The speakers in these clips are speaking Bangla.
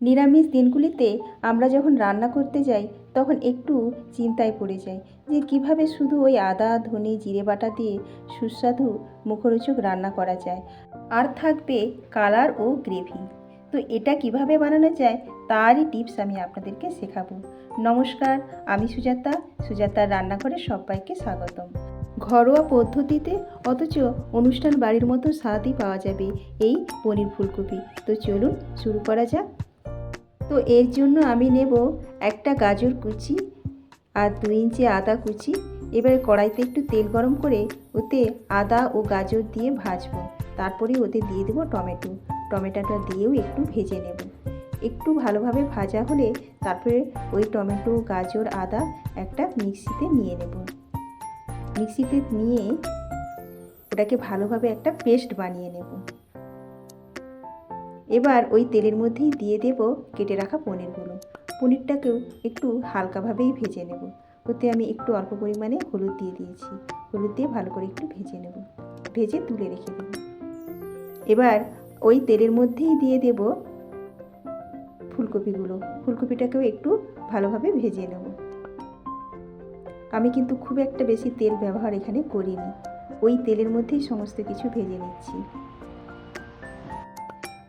নিরামিষ দিনগুলিতে আমরা যখন রান্না করতে যাই, তখন একটু চিন্তায় পড়ে যাই যে কীভাবে শুধু ওই আদা, ধনে, জিরে বাটা দিয়ে সুস্বাদু মুখরোচক রান্না করা যায়। আর থাকবে কালার ও গ্রেভি। তো এটা কীভাবে বানানো যায়, তারই টিপস আমি আপনাদেরকে শেখাবো। নমস্কার, আমি সুজাতা। সুজাতার রান্নাঘরে সবাইকে স্বাগতম। ঘরোয়া পদ্ধতিতে অথচ অনুষ্ঠান বাড়ির মতো স্বাদই পাওয়া যাবে এই পনির ফুলকপি। তো চলুন শুরু করা যাক। তো এর জন্য আমি নেব একটা গাজর কুচি আর দুই ইঞ্চি আদা কুচি। এবারে কড়াইতে একটু তেল গরম করে ওতে আদা ও গাজর দিয়ে ভাজবো। তারপরে ওতে দিয়ে দেবো টমেটো। টমেটোটা দিয়েও একটু ভেজে নেব। একটু ভালোভাবে ভাজা হলে তারপরে ওই টমেটো, গাজর, আদা একটা মিক্সিতে নিয়ে নেব। মিক্সিতে নিয়ে ওটাকে ভালোভাবে একটা পেস্ট বানিয়ে নেব। এবার ওই তেলের মধ্যেই দিয়ে দেব কেটে রাখা পনিরগুলো। পনিরটাকেও একটু হালকাভাবেই ভেজে নেব। ওতে আমি একটু অল্প পরিমাণে হলুদ দিয়ে দিয়েছি। হলুদ দিয়ে ভালো করে একটু ভেজে নেব। ভেজে তুলে রেখে দেব। এবার ওই তেলের মধ্যেই দিয়ে দেব ফুলকপিগুলো। ফুলকপিটাকেও একটু ভালোভাবে ভেজে নেব। আমি কিন্তু খুব একটা বেশি তেল ব্যবহার এখানে করিনি। ওই তেলের মধ্যেই সমস্ত কিছু ভেজে নিচ্ছি।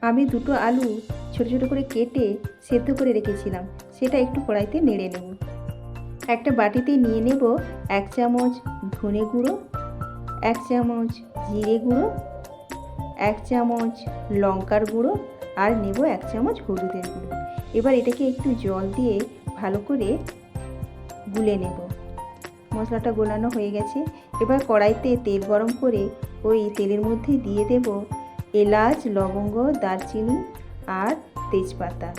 আমি দুটো আলু ছোটো ছোটো করে কেটে সেদ্ধ করে রেখেছিলাম। সেটা একটু কড়াইতে নেড়ে নেব। একটা বাটিতে নিয়ে নেব এক চামচ ধনে গুঁড়ো, এক চামচ জিরে গুঁড়ো, এক চামচ লঙ্কার গুঁড়ো আর নেব এক চামচ হলুদের গুঁড়ো। এবার এটাকে একটু জল দিয়ে ভালো করে গুলে নেব। মশলাটা গোলানো হয়ে গেছে। এবার কড়াইতে তেল গরম করে ওই তেলের মধ্যে দিয়ে দেব এলাচ, লবঙ্গ, দারচিনি আর তেজপাতা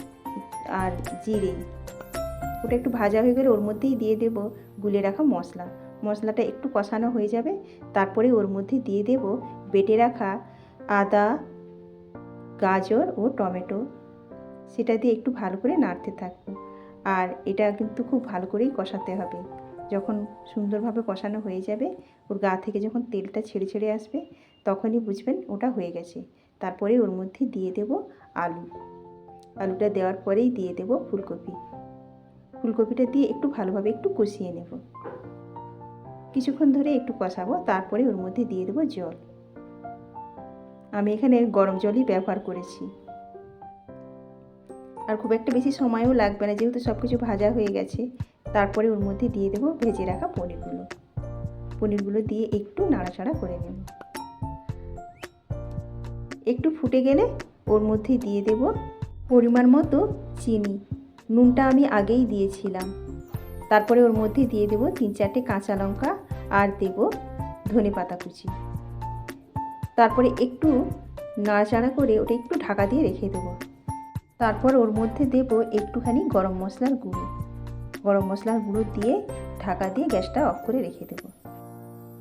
আর জিরে। ওটা একটু ভাজা হয়ে গেলে ওর মধ্যেই দিয়ে দেব গুলে রাখা মশলা। মশলাটা একটু কষানো হয়ে যাবে, তারপরে ওর মধ্যে দিয়ে দেব বেটে রাখা আদা, গাজর ও টমেটো। সেটা দিয়ে একটু ভালো করে নাড়তে থাকব। আর এটা কিন্তু খুব ভালো করেই কষাতে হবে। যখন সুন্দরভাবে কষানো হয়ে যাবে, ওর গা থেকে যখন তেলটা ছেড়ে ছেড়ে আসবে, তখনই বুঝবেন ওটা হয়ে গেছে। তারপরে ওর মধ্যে দিয়ে দেব আলু। আলুটা দেওয়ার পরেই দিয়ে দেব ফুলকপি। ফুলকপিটা দিয়ে একটু ভালোভাবে একটু কষিয়ে নেব। কিছুক্ষণ ধরে একটু কষাবো, তারপরে ওর মধ্যে দিয়ে দেবো জল। আমি এখানে গরম জলই ব্যবহার করেছি। আর খুব একটা বেশি সময়ও লাগবে না, যেহেতু সব কিছু ভাজা হয়ে গেছে। তারপরে ওর মধ্যে দিয়ে দেবো ভেজে রাখা পনিরগুলো। পনিরগুলো দিয়ে একটু নাড়াচাড়া করে নেব। একটু ফুটে গেলে ওর মধ্যে দিয়ে দেব পরিমাণ মতো চিনি। নুনটা আমি আগেই দিয়েছিলাম। তারপরে ওর মধ্যে দিয়ে দেব তিন চারটে কাঁচা লঙ্কা আর দেব ধনে পাতা কুচি। তারপরে একটু নাড়াচাড়া করে ওটা একটু ঢাকা দিয়ে রেখে দেবো। তারপর ওর মধ্যে দেব একটুখানি গরম মশলার গুঁড়ো। গরম মশলার গুঁড়ো দিয়ে ঢাকা দিয়ে গ্যাসটা অফ করে রেখে দেবো।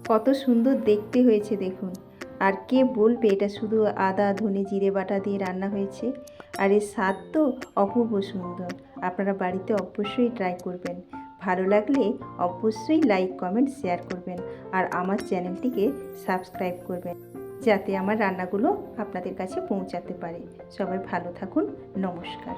কত সুন্দর দেখতে হয়েছে দেখুন। আর কে বলবে, এটা শুধু আদা, ধনে, জিরে বাটা দিয়ে রান্না হয়েছে। আর এর স্বাদ তো অপূর্ব সুন্দর। আপনারা বাড়িতে অবশ্যই ট্রাই করবেন। ভালো লাগলে অবশ্যই লাইক কমেন্ট শেয়ার করবেন। আর আমার চ্যানেলটিকে সাবস্ক্রাইব করবেন, যাতে আমার রান্নাগুলো আপনাদের কাছে পৌঁছাতে পারে। সবাই ভালো থাকুন। নমস্কার।